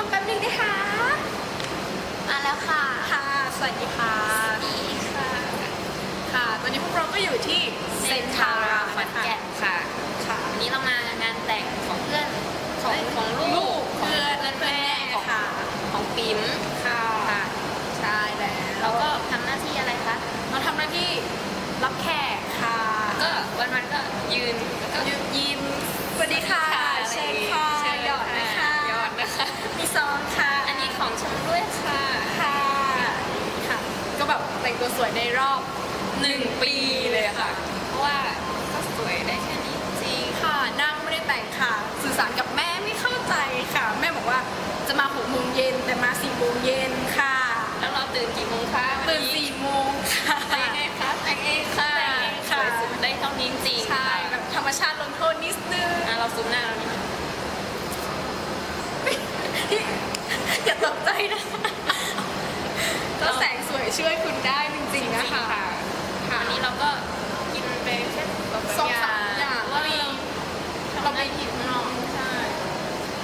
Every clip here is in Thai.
ยมแป๊บนึงนะคะมาแล้วค่ะ ค่ะ สวัสดีค่ะ ดีค่ะ ค่ะ ตอนนี้พวกเราก็อยู่ที่เซนทาราขอนแก่นค่ะ ค่ะ วันนี้เรามางานแต่งของเพื่อนของของลูกเพื่อนและแม่ของค่ะ ของปิ๋มค่ะค่ะ ใช่แล้วแล้วก็ทำหน้าที่อะไรคะ เราทำหน้าที่รับแขกค่ะ ก็วันวันๆก็ยืนแล้วก็ยืนยิ้มสวัสดีค่ะ อะไร เชิญค่ะ เชิญ หยอดนะคะ หยอดนะคะ มีซองค่ะ อันนี้ของชมด้วยค่ะ ค่ะ ค่ะ ก็แบบแต่งตัว สวยในรอบหนึ่งปีเลยค่ะ เพราะว่าก็สวยได้แค่นี้จริงค่ะนั่งไม่ได้แต่งค่ะ สื่อสารกับแม่ไม่เข้าใจค่ะ แม่บอกว่าจะมาหกโมงเย็นแต่มาสี่โมงเย็นค่ะ แล้วเราตื่นกี่โมงคะวัตื่นนี้สี่โมงค่ะแต่งไงคะแต่งเองค่ะแต่งเองค่ะสวยสุดได้เท่านี้จริงๆใช่ค่ะแบบธรรมชาติลงโทษนิดนึงอะเราซูมหน้าเรานี่อย่าตกใจนะก็แสงสวยช่วยคุณได้จริงๆนะ คะค่ะค่ะวันนี้เราก็กินไปแค่สองสามอย่างเพราะว่าเราเราไปกินข้างนอกใช่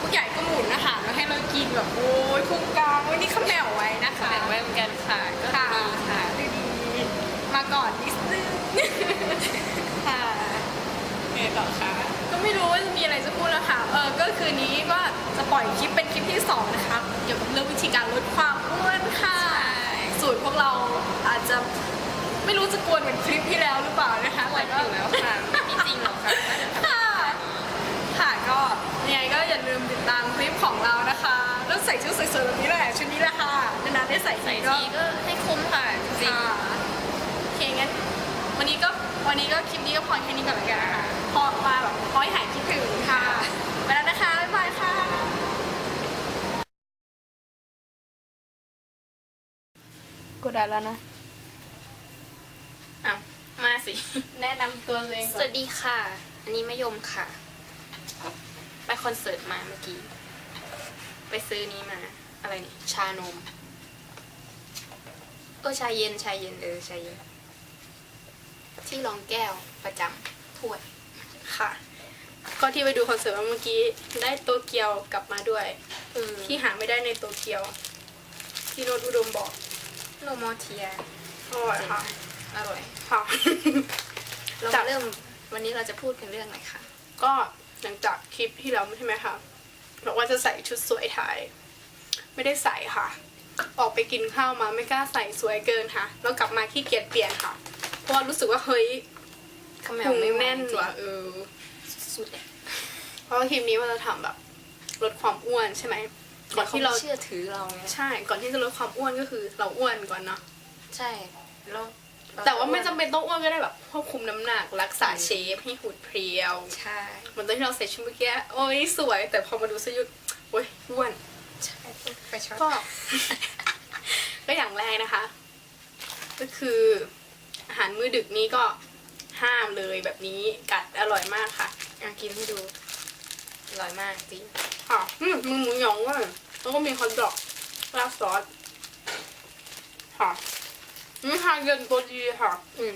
ผู้ใหญ่ก็หมุนอาหารมาให้เรากินแบบโอ้ยพุงกลางวันนี้ข้าวแมวไว้นะคะแบ่งไว้เหมือนกันค่ะก็ค่ะดีค่ะดีๆมาก่อนนิดนึงค่ะไงต่อคะก็ไม่รู้ว่าจะมีอะไรจะพูดแล้วค่ะเออก็คืนนี้ก็จะปล่อยคลิปเป็นคลิปที่สองนะคะเกี่ยวกับเรื่องวิธีการลดความอ้วนค่ะสูตรพวกเราอาจจะ ไม่รู้จะกวนเหมือนคลิปที่แล้วหรือเปล่านะคะวัแต่นก็อยู่แล้วค่ะไม่จริงหรอกค่ะค่ะค่ะก็ยังไงก็อย่าลืมติดตามคลิปของเรานะคะแล้วใส่ชุดสวยๆแบบนี้แหละชุดนี้แหละค่ะนานๆได้ใส่ใส่ทีก็ ทีก็ให้คุ้มค่ะจริงค่ะโอเคงั้นวันนี้ก็วันนี้ก็คลิปนี้ก็พอแค่นี้ก่อนละกันนะคะพอมาแบบพอให้หายคิดถึงค่ะ ไปแล้วนะคะ บ๊ายบายค่ะ กดได้แล้วนะอะมาสิ แนะนำตัวเองสก่อวันสดีค่ะ อันนี้มะยมค่ะ ไปคอนเสิร์ตมาเมื่อกี้ ไปซื้อนี้มา อะไรนี่ ชานม เออชาเย็น ชาเย็น เออ ชาเย็น ที่รองแก้วประจำถ้วยค่ะ ก็ที่ไปดูคอนเสิร์ตมาเมื่อกี้ ได้โตเกียวกลับมาด้วยเออที่หาไม่ได้ในโตเกียว ที่โนตอุดมบอกโนโมเทีย อร่อยค่ะ อร่อยค่ะเราจัมาดเริ่มวันนี้เราจะพูดกันเรื่องอะไรคะก็หลังจากคลิปที่แล้วใช่ไหมคะบอกว่าจะใส่ชุดสวยถ่าย ไม่ได้ใส่ค่ะ ออกไปกินข้าวมาไม่กล้าใส่สวยเกินค่ะ แล้วกลับมาขี้เกียจเปลี่ยนค่ะ เพราะว่ารู้สึกว่าเฮ้ยข้าวแมพุวงไม่ไหวแน่นจริงว่ะเออสุดเลยเพราะว่าคลิปนี้มันจะทำแบบลดความอ้วนใช่ไหมก่อนที่เราเชื่อถือเราไงใช่ ก่อนที่จะลดความอ้วนก็คือ เราอ้วนก่อนเนาะใช่แล้วเร แต่ว่าไม่จำเป็นต้องอ้วนก็ได้แบบควบคุมน้ำหนักรักษาเชฟให้หุ่นเพรียว ใช่เหมือนตอนที่เราใส่ชุดเมื่อกี้โอ้ยสวย แต่พอมาดูเสื้อยืดโอ้ยอ้วน ใช่ไปช็อตก็ ก็อย่างแรกนะคะ ก็คืออาหารมื้อดึกนี้ก็ห้ามเลยแบบนี้กัดอร่อยมากค่ะอะกินให้ดูอร่อยมากจริงค่ะอืมมีหมูหยองด้วยแล้วก็มีฮอทดอกราดซอสค่ะ นี่ทานเย็นตัวดีค่ะ อืม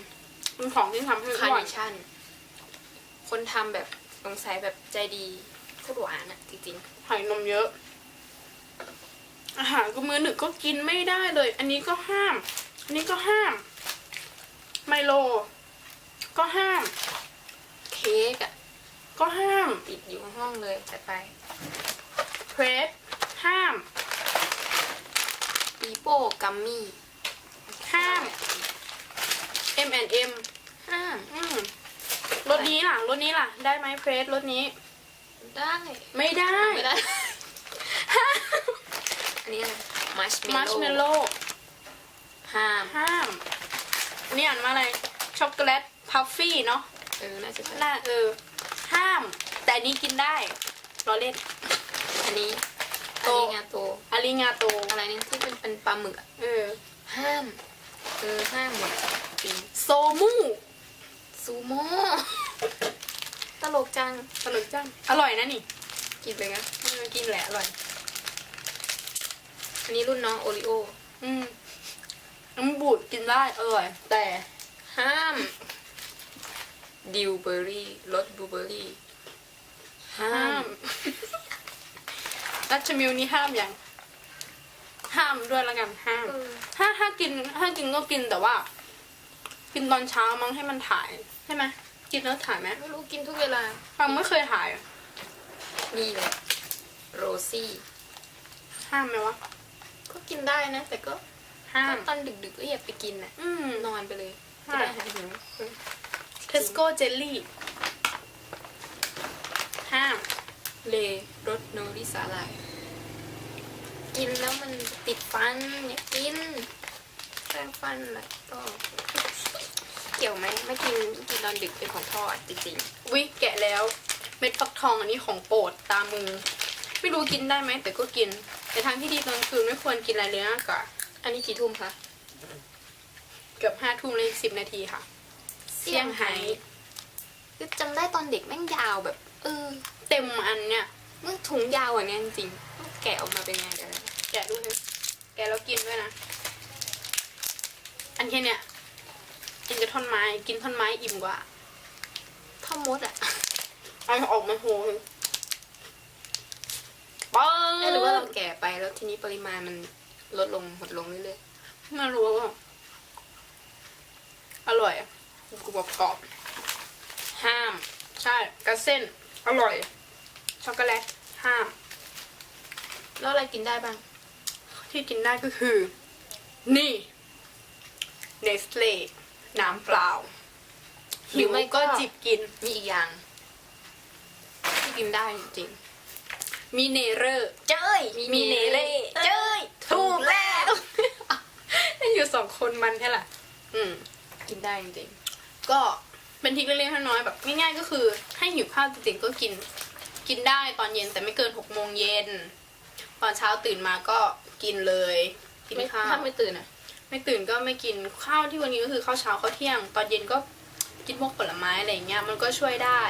เป็นของที่ทำให้คาอ้วเนนชั่น คนทำแบบสงสัยแบบใจดีพูดหวานอะจริงไข่นมเยอะ อาหารก็มื้อหนึ่งก็กินไม่ได้เลย อันนี้ก็ห้าม อันนี้ก็ห้าม ไมโล ก็ห้าม ๆ เค้กอะก็ห้าม ติดอยู่ห้องเลยแต่ไปเพรสห้าม ปีโป้กัมมี่ห้าม M&M ห้ามอืมรถนี้ล่ะรถนี้ล่ะ ได้ไหมเพรสรถนี้ ได้ ไม่ได้ไม่ได้ อันนี้อะไรมัชมัชเมลโล่ห้ามห้ามอันนี่อ่านว่าอะไร ช็อกโกแลตพัฟฟี่เนาะเออ น่าจะใช่น่าเออ ห้าม แต่อันนี้กินได้รอเล่น อันนี้โตอันนี้งาโตอาริงาโต อะไรนี่ที่เป็นเป็นปลาหมึกอะเออ ห้าม เออ ห้ามหมดจริง โซมูซูโม่ตลกจัง ตลกจัง อร่อยนะนี่ กินไปงั้นเออกินแหละอร่อย อันนี้รุ่นน้องโอริโอ อืมน้ำบูดกินได้อร่อย แต่ห้ามดิวเบอร์รี่รสบลูเบอร์รี่ ห้าห้ามมรัชมิลนี่ห้ามอย่าง ห้ามด้วยแล้วกันห้ามเออถ้าถ้ากินถ้ากินก็กินแต่ว่า กินตอนเช้ามั้งให้มันถ่ายใช่ไหมกินแล้วถ่ายไหมไม่รู้กินทุกเวลา ฟังไม่เคยถ่ายอะนี่แหละโรซี่ ห้ามไหมวะ ก็กินได้นะ แต่ก็ห้าม ตอนดึกๆก็อย่าไปกินน่ะอืม นอนไปเลยใช่ จะได้หายหิวเออเทสโก้เจลลี่ ห้าม เลรสโนริสาลาย กินแล้วมันติดฟัน อย่ากินแปรงฟันแหละก็ เกี่ยวไหมไม่กินกินตอนดึกเป็นของทอดจริงวิแกะแล้ว เม็ดฟักทองอันนี้ของโปรดตามมือ ไม่รู้กินได้ไหมแต่ก็กิน แต่ทางที่ดีตอนกลางคืนไม่ควรกินอะไรเลยนะกะๆอันนี้กี่ทุ่มคะเกือบห้าทุ่มเลยสิบนาทีค่ะเซี่ยงไฮ้คือจำได้ตอนเด็กแม่งยาวแบบเออเต็มอันเนี่ยมันถุงยาวอะเนี่ยจริงๆแกะออกมาเป็นไงเดี๋ยวนะแกะดูเลยแกะแล้วกินด้วยนะ อันแค่เนี้ย กินกับท่อนไม้ กินท่อนไม้อิ่มกว่าพ่อมดอะเอาออกมาโหยป๊าเอ๊ะหรือว่าเราแก่ไปแล้วทีนี้ปริมาณมันลดลงหดลงเรื่อยไม่รู้ว่าอร่อยอะกรุบกรอบ ห้าม ใช่กระเส้น อร่อย ช็อกโกแลต ห้ามๆแล้วอะไรกินได้บ้าง ที่กินได้ก็คือ นี่ เนสเล่ น้ำเปล่าหรือไม่ก็จิบกินมีอีกอย่าง ที่กินได้จริงมีเนเรอร์ๆเจ้ยมีเนเล่เจ้ยถูกแล้วเล่นอยู่สองคนมันแค่ละอืม กินได้จริงก็เป็นทริกเล็กๆน้อยๆแบบง่ายๆก็คือ ให้หิวข้าวจริงๆก็กิน กินได้ตอนเย็นแต่ไม่เกินหกโมงเย็นตอนเช้าตื่นมาก็กินเลยกินไม่ข้าวถ้าไม่ตื่นอะ ไม่ตื่นก็ไม่กินข้าวที่วันนี้ก็คือข้าวเช้าข้าวเที่ยง ตอนเย็นก็กินพวกผลไม้อะไรอย่างเงี้ยมันก็ช่วยได้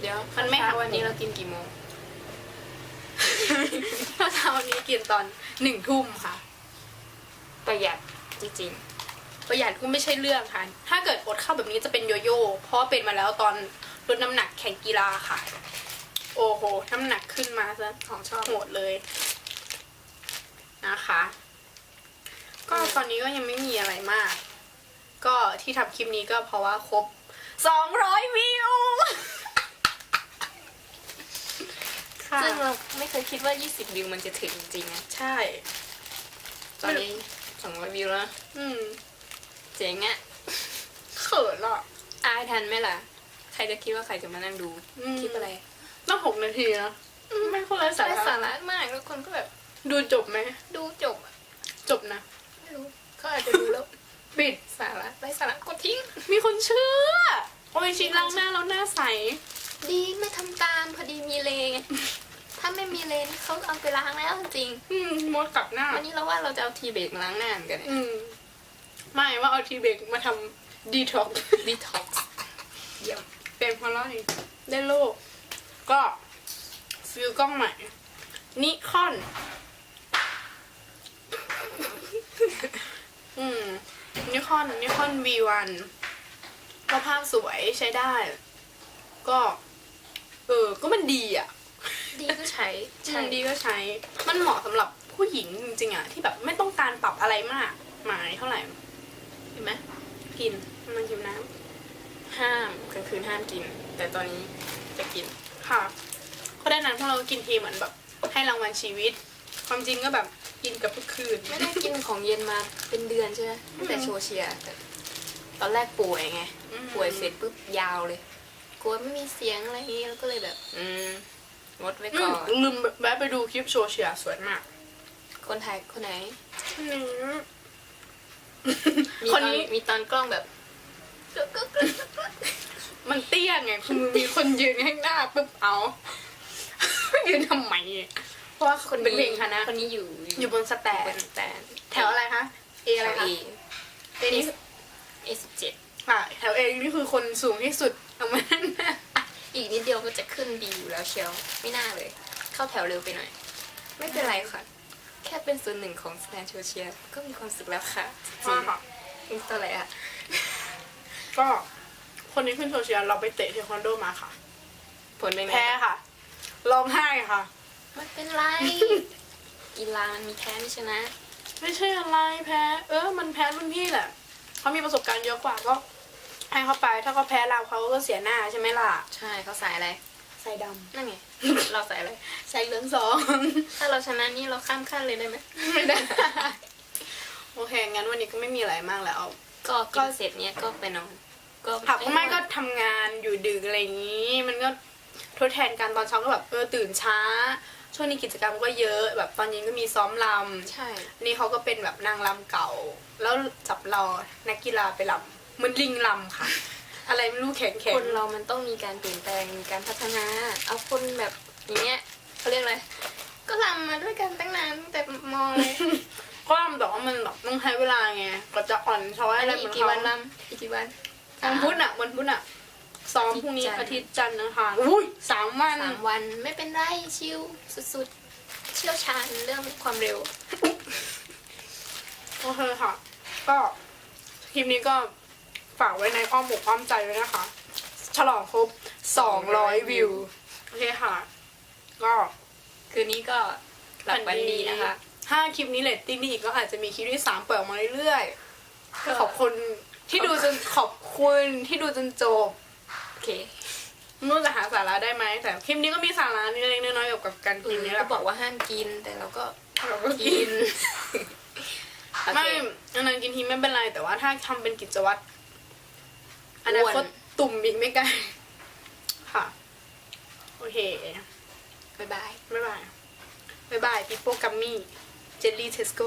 เดี๋ยวมันไม่เช้าหักวันนี้เรากินกี่โมงข้าวเช้านี้กินตอนหนึ่งทุ่มค่ะ ประหยัดจริงประหยัดก็ไม่ใช่เรื่องค่ะ ถ้าเกิดอดข้าวแบบนี้จะเป็นโยโย่เพราะว่าเป็นมาแล้วตอนลดน้ำหนักแข่งกีฬาค่ะ โอ้โห น้ำหนักขึ้นมาซะๆของชอบโหดเลยนะคะ ก็ตอนนี้ก็ยังไม่มีอะไรมาก ก็ที่ทำคลิปนี้ก็เพราะว่าครบสองร้อยวิวค่ะซึ่งเราไม่เคยคิดว่า 20 วิวมันจะถึงจริงๆนะใช่ ตอนนี้200วิวแล้ว อืมเจ๋งอะเขินอะอายทันไหมล่ะ ใครจะคิดว่าใครจะมานั่งดูอืมคลิปอะไรต้องหกนาทีนะไม่คนละสาไร้สาระระมากแล้วคนก็แบบ ดูจบไหม ดูจบอะจบนะ ไม่รู้เขาอาจจะดูแล้วปิดสาระไร้สาระกดทิ้ง มีคนเชื่อ โอ้ยชิดล้างหน้าแล้วหน้าใส ดีไม่ทำตามพอดีมีเลไงถ้าไม่มีเลนเขาเอาไปล้างแล้วจริงอืมมดกลับหน้า วันนี้เราว่าเราจะเอาทีเบรกมาล้างหน้าเหมือนกันอืมไม่ว่าเอาทีเบกมาทำดีท็อกดีท็อกซ์เยี่ยมเป็นเพราะอะไรได้โลก ก็ซื้อกล้องใหม่นิคอน อืมนิคอนนิคอน V1 ก็ภาพสวยใช้ได้ ก็ เออ ก็มันดีอะ ดีก็ใช้ ใช่ดีก็ใช้ มันเหมาะสำหรับผู้หญิงจริงๆอะ ที่แบบไม่ต้องการปรับอะไรมากหมายเท่าไหร่เห็นไหมกินมันหิวน้ห้ามกลางคืนห้ามกิน แต่ตอนนี้จะกินำค่ะเพราะด้านนั้นพวกเราก็กินทีเหมือนแบบ ให้รางวัลชีวิต ความจริงก็แบบ กินกับทุกคืน ไม่ได้กินของเย็นมาเป็นเดือนใช่ไหมตั้งแต่โชว์เชียร์แต่ตอนแรกป่วยไง อืม ป่วยเสร็จปุ๊บยาวเลย กลัวไม่มีเสียงอะไรอย่างงี้แล้วก็เลยแบบ อืมงดไว้อืก่อมน ลืมแวะไปดูคลิปโชว์เชียร์สวยมาก คนไทยคนไหนนี่มีคตอนนนี้มีตอนกล้องแบบมันเตี้ยไงคือมีคนยืนข้างหน้าปุ๊บเอา ยืนทำไม เพราะว่าคนเป็นเพลงคณะคนนี้อยู่อยู่บนสแตบนนแตนแถวอะไรคะเอแถอะไรวคะเอเอนี่เอสิบเจ็ดค่ะแถวเอนี่คือคนสูงที่สุดเอามาอีกนิดเดียวก็จะขึ้นดีอยู่แล้วเชียวไม่น่าเลย เข้าแถวเร็วไปหน่อย ไม่เป็นไรค่ะ แค่เป็นส่วนหนึ่งของสแตนโชเชียร์ก็มีความสุขแล้วค่ะจริงค่ะอินสตาแลอะก็คนนี้ขึ้นโซเชียลเราไปเตะเทควันโดมาค่ะ ผลเป็นไงแพ้ค่ะร้องไห้ค่ะ ไม่เป็นไร กีฬามันมีแพ้ไม่ชนะ ไม่ใช่อะไรแพ้ เออ มันแพ้รุ่นพี่แหละเขามีประสบการณ์เยอะกว่าก็ให้เขาไป ถ้าเขาแพ้เราเขาก็เสียหน้าใช่ไหมล่ะ ใช่เขาใส่อะไรใส่ดนั่นไง เราใส่อะไรำใส่เหลืองสอง ถ้าเราชนะนี่เราข้ามขั้นเลยได้ไหมไม่ได้ โอเค งั้นวันนี้ก็ไม่มีอะไรมากแล้ว ก็กินเสร็จเนี้ยก็ไปนอนก็ผักไม่ก็ทำงานอยู่ดึกอะไรอย่างนี้ มันก็ทดแทนกันตอนเช้าก็แบบเออตื่นช้า ช่วงนี้กิจกรรมก็เยอะ แบบตอนเย็นก็มีซ้อมลำใช่ นี่เขาก็เป็นแบบนางรำเก่า แล้วจับเรานักกีฬาไปรำเหมือนลิงรำค่ะ อะไรไม่รู้แข็งแข็งคนเรามันต้องมีการเปลี่ยนแปลงมีการพัฒนา เอาคนแบบอย่างเงี้ยเขาเรียกอะไรก็ลำมาด้วยกันตั้งนานตั้งแต่มอเลยก็รำแต่ว่ามันแบบต้องใช้เวลาไงกว่าจะอ่อนช้อยอันอะไรนี้เหมือีอกนกี่เขาวันลำอีกกี่วัน วันพุธอะวันพุธอะ ซ้อมพรุ่งนี้อาอาทิทิตตย์ย์จันทร์นะคะอุ้ยสามวัน สามวันไม่เป็นไรชิลสุดๆ เชี่ยวชาญเรื่องความเร็ว โอเคค่ะ ก็คลิปนี้ก็ฝากไว้ในอ้อมอกอ้อมใจไว้นะคะ ฉลองครบ200วิว โอเคค่ะ ก็คืนนี้ก็หลับฝันดีนะคะ ถ้าคลิปนี้เลตติ้งดีอีกก็อาจจะมีคลิปที่สามเปิดออกมาเรื่อยๆก็ขอบคุณที่ดูจนขอบคุณที่ดูจนจบโอ เคไม่รู้จะหาสาระได้ไหมแต่คลิปนี้ก็มีสาระนิดเล็กๆน้อยๆเกี่ยวกับการกินนี่แหก็ละบอกว่าห้ามกินแต่เราก็เราก็กิกินนโอเคไม่อันนั้นกินทีไม่เป็นไร แต่ว่าถ้าทำเป็นกิจวัตรอนาคตตุ่มอีกไม่ไกลค่ะ โอเคบ๊ายบายบ๊ายบายบ๊ายบายปิโป้กัมมี่เจลลี่เทสโก